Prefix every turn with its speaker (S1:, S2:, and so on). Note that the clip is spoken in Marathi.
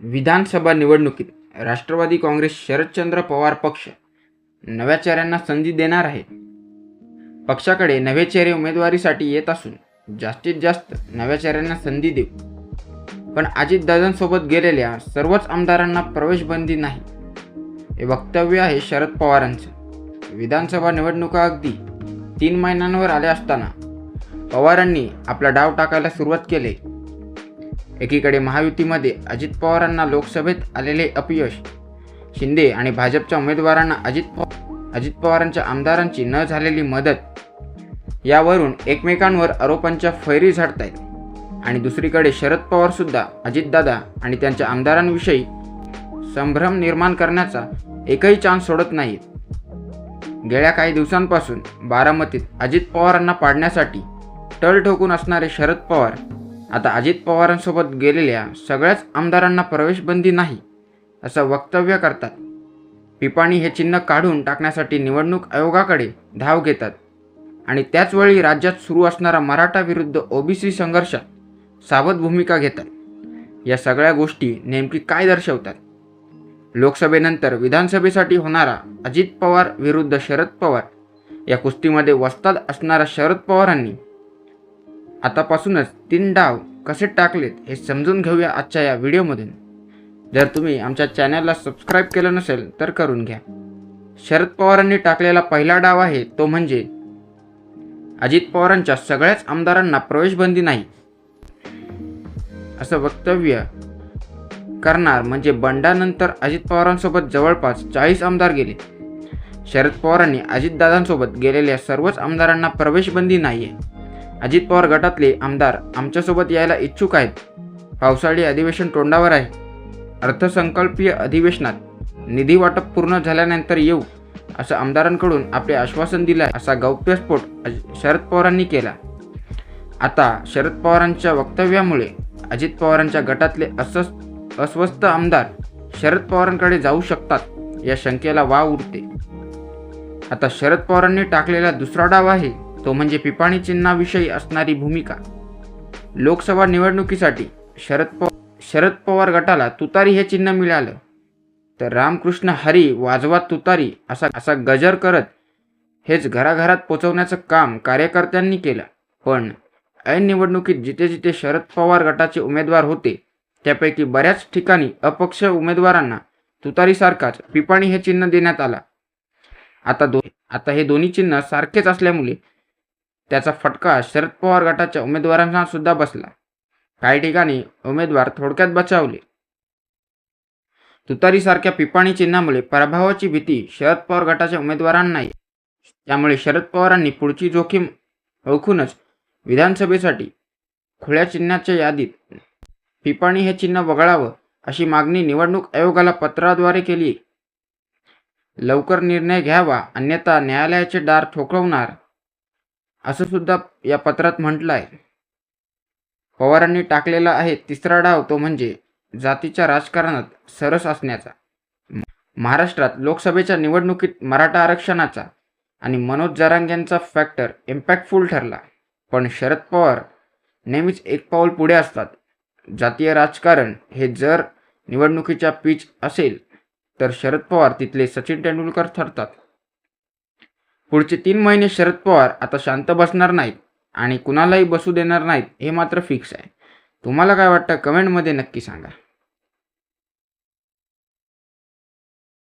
S1: विधानसभा निवडणुकीत राष्ट्रवादी काँग्रेस शरदचंद्र पवार पक्ष नव्या चेहऱ्यांना संधी देणार आहे. पक्षाकडे नवे चेहरे उमेदवारीसाठी येत असून जास्तीत जास्त नव्या चेहऱ्यांना संधी देऊ. पण अजितदादांसोबत गेलेल्या सर्वच आमदारांना प्रवेशबंदी नाही. हे वक्तव्य आहे शरद पवारांचं. विधानसभा निवडणुका अगदी तीन महिन्यांवर आल्या असताना पवारांनी आपला डाव टाकायला सुरुवात केली. एकीकडे महायुतीमध्ये अजित पवारांना लोकसभेत आलेले अपयश. शिंदे आणि भाजपच्या उमेदवारांना अजित पव अजित पवारांच्या आमदारांची न झालेली मदत. यावरून एकमेकांवर आरोपांच्या फैरी झाडतायत. आणि दुसरीकडे शरद पवारसुद्धा अजितदादा आणि त्यांच्या आमदारांविषयी संभ्रम निर्माण करण्याचा एकही चान्स सोडत नाहीत. गेल्या काही दिवसांपासून बारामतीत अजित पवारांना पाडण्यासाठी टळ ठोकून असणारे शरद पवार आता अजित पवारांसोबत गेलेल्या सगळ्याच आमदारांना प्रवेशबंदी नाही असं वक्तव्य करतात. पिपाणी हे चिन्ह काढून टाकण्यासाठी निवडणूक आयोगाकडे धाव घेतात. आणि त्याचवेळी राज्यात सुरू असणारा मराठा विरुद्ध ओबीसी संघर्षात सावध भूमिका घेतात. या सगळ्या गोष्टी नेमकी काय दर्शवतात? लोकसभेनंतर विधानसभेसाठी होणारा अजित पवार विरुद्ध शरद पवार या कुस्तीमध्ये वस्ताद असणाऱ्या शरद पवारांनी आतापासूनच तीन डाव कसे टाकलेत हे समजून घेऊया आजच्या या व्हिडिओमधून. जर तुम्ही आमच्या चॅनलला सबस्क्राईब केलं नसेल तर करून घ्या. शरद पवारांनी टाकलेला पहिला डाव आहे तो म्हणजे अजित पवारांच्या सगळ्याच आमदारांना प्रवेशबंदी नाही. असं वक्तव्य करणार म्हणजे बंडानंतर अजित पवारांसोबत जवळपास चाळीस आमदार गेले. शरद पवारांनी अजितदादांसोबत गेलेल्या सर्वच आमदारांना प्रवेशबंदी नाही आहे अजित पवार गटातले आमदार आमच्यासोबत यायला इच्छुक आहेत. पावसाळी अधिवेशन तोंडावर आहे. अर्थसंकल्पीय अधिवेशनात निधी वाटप पूर्ण झाल्यानंतर येऊ असं आमदारांकडून आपले आश्वासन दिलं असा गौप्यस्फोट शरद पवारांनी केला. आता शरद पवारांच्या वक्तव्यामुळे अजित पवारांच्या गटातले असस अस्वस्थ आमदार शरद पवारांकडे जाऊ शकतात या शंकेला वाव उरते. आता शरद पवारांनी टाकलेला दुसरा डाव आहे तो म्हणजे पिपाणी चिन्हाविषयी असणारी भूमिका. लोकसभा निवडणुकीसाठी शरद पव शरद पवार गटाला तुतारी हे चिन्ह मिळालं. तर रामकृष्ण हरी वाजवा तुतारी असा असा गजर करत हेच घराघरात पोचवण्याचं काम कार्यकर्त्यांनी केलं. पण ऐन निवडणुकीत जिथे जिथे शरद पवार गटाचे उमेदवार होते त्यापैकी बऱ्याच ठिकाणी अपक्ष उमेदवारांना तुतारीसारखाच पिपाणी हे चिन्ह देण्यात आला. आता दो आता हे दोन्ही चिन्ह सारखेच असल्यामुळे त्याचा फटका शरद पवार गटाच्या उमेदवारांना सुद्धा बसला. काही ठिकाणी उमेदवार थोडक्यात बचावले. तुतारीसारख्या पिपाणी चिन्हामुळे पराभवाची भीती शरद पवार गटाच्या उमेदवारांनाही त्यामुळे शरद पवारांनी पुढची जोखीम ओळखूनच विधानसभेसाठी खुल्या चिन्हाच्या यादीत पिपाणी हे चिन्ह वगळावं अशी मागणी निवडणूक आयोगाला पत्राद्वारे केली लवकर निर्णय घ्यावा अन्यथा न्यायालयाचे दार ठोकवणार असं सुद्धा या पत्रात म्हटलं आहे पवारांनी टाकलेला आहे तिसरा डाव तो म्हणजे जातीच्या राजकारणात सरस असण्याचा. महाराष्ट्रात लोकसभेच्या निवडणुकीत मराठा आरक्षणाचा आणि मनोज जरांगेंचा फॅक्टर इम्पॅक्टफुल ठरला. पण शरद पवार नेहमीच एक पाऊल पुढे असतात. जातीय राजकारण हे जर निवडणुकीच्या पीच असेल तर शरद पवार तिथले सचिन तेंडुलकर ठरतात. पुढचे तीन महिने शरद पवार आता शांत बसणार नाहीत आणि कुणालाही बसू देणार नाहीत हे मात्र फिक्स आहे. तुम्हाला काय वाटतं? कमेंटमध्ये नक्की सांगा.